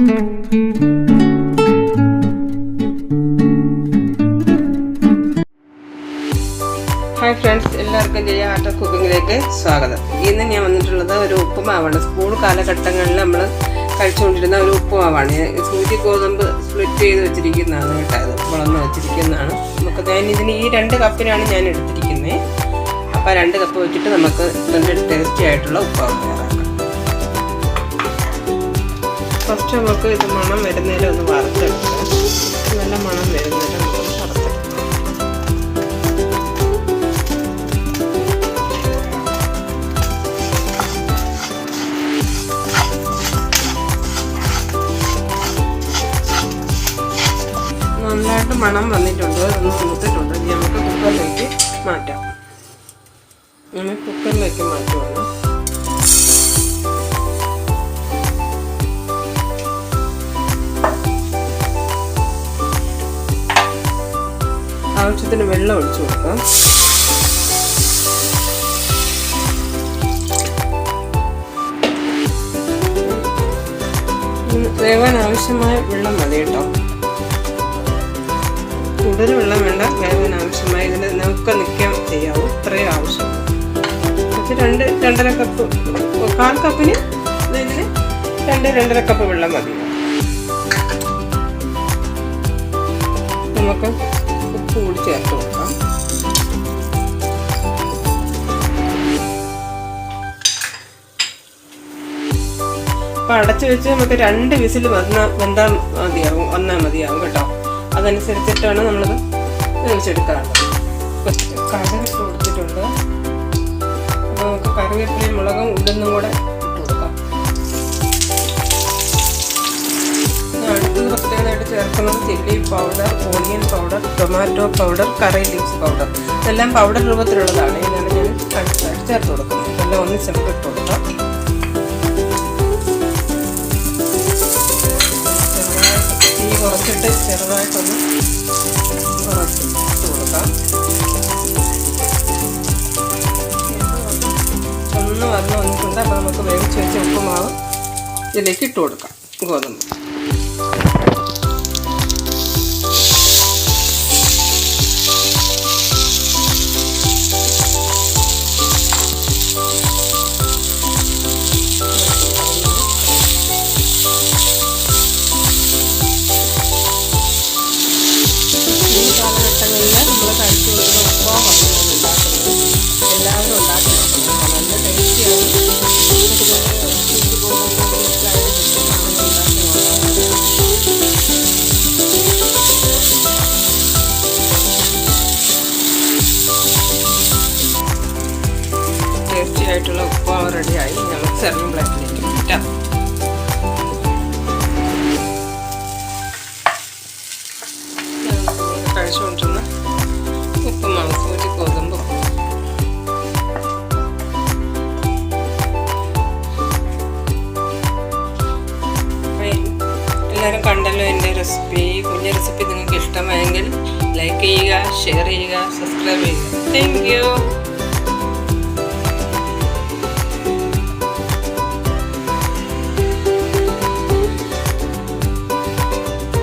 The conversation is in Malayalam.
ഹായ് ഫ്രണ്ട്സ് എല്ലാവർക്കും ജയ ആർട്ട് കുക്കിങ്ങിലേക്ക് സ്വാഗതം. ഇന്ന് ഞാൻ വന്നിട്ടുള്ളത് ഒരു ഉപ്പുമാവാണ്. സ്കൂൾ കാലഘട്ടങ്ങളിൽ നമ്മൾ കഴിച്ചുകൊണ്ടിരുന്ന ഒരു ഉപ്പുമാവാണ്. സൂചി ഗോതമ്പ് സ്പ്ലിറ്റ് ചെയ്ത് വെച്ചിരിക്കുന്നതാണ് കേട്ടോ അത് വളർന്ന് വെച്ചിരിക്കുന്നതാണ്. നമുക്ക് ഞാൻ ഇതിന് ഈ രണ്ട് കപ്പിനാണ് ഞാൻ എടുത്തിരിക്കുന്നത്. അപ്പോൾ രണ്ട് കപ്പ് വെച്ചിട്ട് നമുക്ക് നല്ല ടേസ്റ്റി ആയിട്ടുള്ള ഉപ്പുമാവ് തയ്യാറാക്കാം ഫസ്റ്റ് നമുക്ക് ഇത് മണം വരുന്നതിൽ ഒന്ന് വറുത്തെടുക്കുക നല്ല മണം വരുന്നതിൽ നന്നായിട്ട് മണം വന്നിട്ടുണ്ട്. ഒന്ന് മൂത്തിട്ടുണ്ട് ഇനി നമുക്ക് കുക്കറിലേക്ക് മാറ്റാം. നമ്മൾ കുക്കറിലേക്ക് മാറ്റുവാണ്. ആവശ്യത്തിന് വെള്ളം ഒഴിച്ചു കൊടുക്കാം. വേവാൻ ആവശ്യമായ വെള്ളം മതി കേട്ടോ. കൂടുതൽ വെള്ളം വേണ്ട വേവാൻ ആവശ്യമായ ഇതിന് നമുക്ക് നിൽക്കാൻ ചെയ്യാവും ഇത്രയും ആവശ്യം. രണ്ട് രണ്ടര കപ്പ് കാൽ കപ്പിന് ഇതിന് രണ്ട് രണ്ടര കപ്പ് വെള്ളം മതി. നമുക്ക് ചേർത്ത് കൊടുക്കാം. അപ്പൊ അടച്ചു വെച്ച് നമുക്ക് രണ്ട് വിസിൽ വന്ന വെന്താൽ മതിയാവും. വന്നാൽ മതിയാവും കേട്ടോ. അതനുസരിച്ചിട്ടാണ് നമ്മളത് വേവിച്ചെടുക്കാറുള്ളത് കടുകിട്ട് കൊടുത്തിട്ടുണ്ട്. അപ്പോൾ നമുക്ക് കറിവേപ്പിലയും മുളകും ഉള്ളുന്നും കൂടെ ഇട്ട് കൊടുക്കാം. അടുത്തത് പ്രത്യേകമായിട്ട് ചേർക്കുന്നത് chilli powder onion powder tomato powder curry leaves powder ഇതെല്ലാം പൗഡർ രൂപത്തിലുള്ളതാണ്. ഇതാണ് ഞാൻ അടുത്തായിട്ട് ചേർത്ത് കൊടുക്കുന്നത്. ഇതെല്ലാം ഒന്ന് ചെമ്പിട്ട് കൊടുക്കാം. തീ കുറച്ചിട്ട് ചെറുതായിട്ടൊന്ന് ഒന്ന് വന്ന് വന്നിട്ടുണ്ട്. അപ്പോൾ നമുക്ക് വേവിച്ച് വെച്ച ഉപ്പുമാവ് ഇതിലേക്ക് ഇട്ട് കൊടുക്കാം. ഗോതമ്പ്. ടേസ്റ്റി ആയിട്ടുള്ള ഓൾറെഡി റെഡിയായി. ഞങ്ങൾ സെർവിങ് പ്ലേറ്റിലേക്ക് മാറ്റാം കഴിച്ചുകൊണ്ടിരുന്ന ഉപ്പുമാവ് സൂചി ഗോതമ്പ് എല്ലാവരും കണ്ടല്ലോ എന്റെ റെസിപ്പി കുഞ്ഞ റെസിപ്പി നിങ്ങൾക്ക് ഇഷ്ടമായെങ്കിൽ ലൈക്ക് ചെയ്യുക ഷെയർ ചെയ്യുക സബ്സ്ക്രൈബ് ചെയ്യുക. Thank you